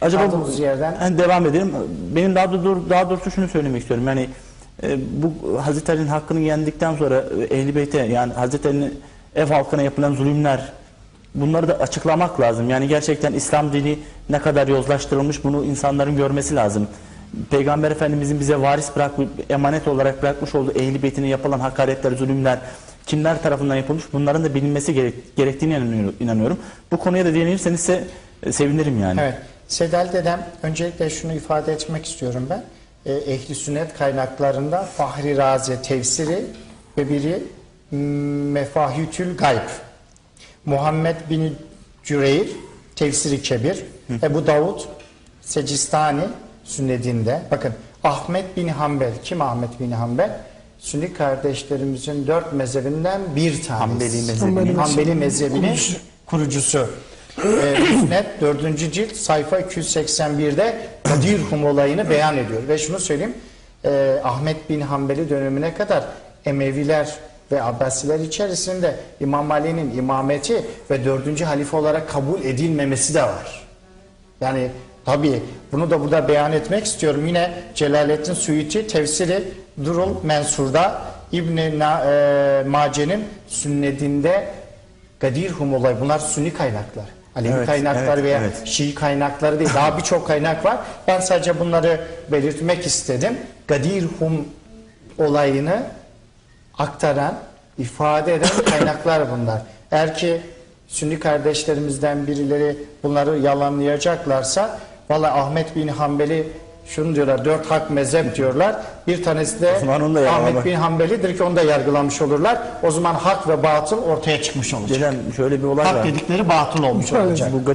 Acaba Kaldığımız yerden- Yani devam edelim. Benim daha doğrusu, daha doğrusu şunu söylemek istiyorum. Yani e, bu Hazreti Ali'nin hakkını yendikten sonra e, Ehl-i Beyt'e yani Hazreti Ali'nin ev halkına yapılan zulümler bunları da açıklamak lazım. Yani gerçekten İslam dini ne kadar yozlaştırılmış bunu insanların görmesi lazım. Peygamber Efendimizin bize varis bırakmış, emanet olarak bırakmış olduğu Ehl-i Beyt'ine yapılan hakaretler, zulümler kimler tarafından yapılmış bunların da bilinmesi gerek- gerektiğine inanıyorum. Bu konuya da değinirseniz ise e, sevinirim yani. Evet. Sedal dedem öncelikle şunu ifade etmek istiyorum ben. E, Ehli sünnet kaynaklarında Fahri Razi tefsiri ve biri m, Mefahütül Gayb. Muhammed bin Cüreyr tefsiri kebir. Ebu Davud Secistani sünnetinde. Bakın Ahmet bin Hanbel. Kim Ahmet bin Hanbel? Sünni kardeşlerimizin dört mezhebinden bir tanesi. Hanbeli mezhebi. Hanbeli, Hanbeli mezhebinin kurucusu. Ee, Müsned 4. cilt sayfa 281'de Kadirhum olayını beyan ediyor. Ve şunu söyleyeyim. e, Ahmet bin Hanbeli dönemine kadar Emeviler ve Abbasiler içerisinde İmam Ali'nin imameti ve 4. halife olarak kabul edilmemesi de var. Yani tabii bunu da burada beyan etmek istiyorum. Yine Celaleddin Suyuti tefsiri Durul Mensur'da İbn-i e, Mace'nin sünnetinde Gadirhum olayı bunlar sünni kaynaklar. Alevi Evet, kaynaklar evet, veya evet. Şii kaynakları değil. Daha birçok kaynak var. Ben sadece bunları belirtmek istedim. Gadirhum olayını aktaran, ifade eden kaynaklar bunlar. Eğer ki Sünni kardeşlerimizden birileri bunları yalanlayacaklarsa valla Ahmet bin Hanbeli şunu diyorlar dört hak mezhep diyorlar. Bir tanesi de. Ahmet bin Hanbeli'dir ki onu da yargılamış olurlar. O zaman hak ve batıl ortaya çıkmış olacak. Dedem şöyle bir olay Hak var. dedikleri batıl olmuş olacak. Bu